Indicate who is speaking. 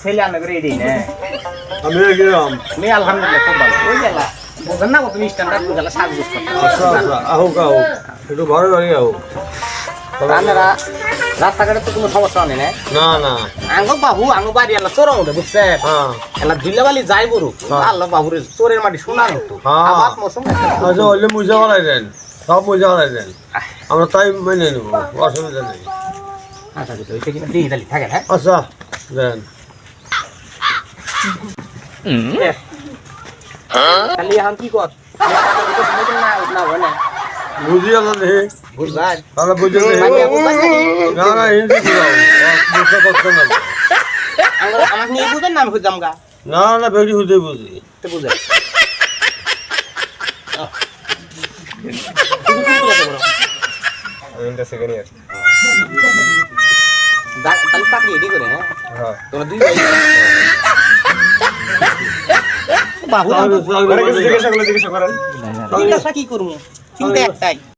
Speaker 1: ছেলে আনে করে এডি না
Speaker 2: আমি গেলাম
Speaker 1: আমি আলহামদুলিল্লাহ খুব ভালো ওই গেলা বোঝেন না তুমি স্ট্যান্ডার্ড বুঝালা সাজগোজ
Speaker 2: আচ্ছা আচ্ছা আহুক আহুক একটু ভালো লাগে আহুক
Speaker 1: আপনারা রাস্তাঘাটে তো কোনো সমস্যা নেই না
Speaker 2: না না
Speaker 1: আঙ্গ বাবু আঙ্গ বাড়ি আল্লাহ চোর উঠে বুঝছেন
Speaker 2: হ্যাঁ
Speaker 1: এলা দিলেবালি যাই
Speaker 2: হ্যাঁ।
Speaker 1: আল্লাহ বাবুরে চোরের মাটি শোনার হতো। আবার মৌসুম
Speaker 2: আচ্ছা হলে মুজা বাড়াই দেন সব মুজা বাড়াই দেন আমরা তাই মেনে নেব অসুবিধা নেই
Speaker 1: আচ্ছা বুঝতে ওইটা কিনা দিয়ে থাকে হ্যাঁ
Speaker 2: আচ্ছা দেন
Speaker 1: খালি এখন কি কর না না না
Speaker 2: বুঝি আলো দেখি
Speaker 1: বুঝবাই
Speaker 2: তাহলে বুঝে দেখি না না হিন্দি বুঝাও বুঝতে কষ্ট না
Speaker 1: আমাকে নিয়ে বুঝবেন না আমি খুঁজাম গা
Speaker 2: না না বেশি বুঝে বুঝি
Speaker 1: তো বুঝে
Speaker 2: সেকেন্ড ইয়ার
Speaker 1: তাহলে চাকরি এডি করে হ্যাঁ তোমরা দুই জিজ্ঞাসা করেন
Speaker 2: জিজ্ঞাসা করেন
Speaker 1: জিজ্ঞাসা কি করব? চিন্তা একটাই।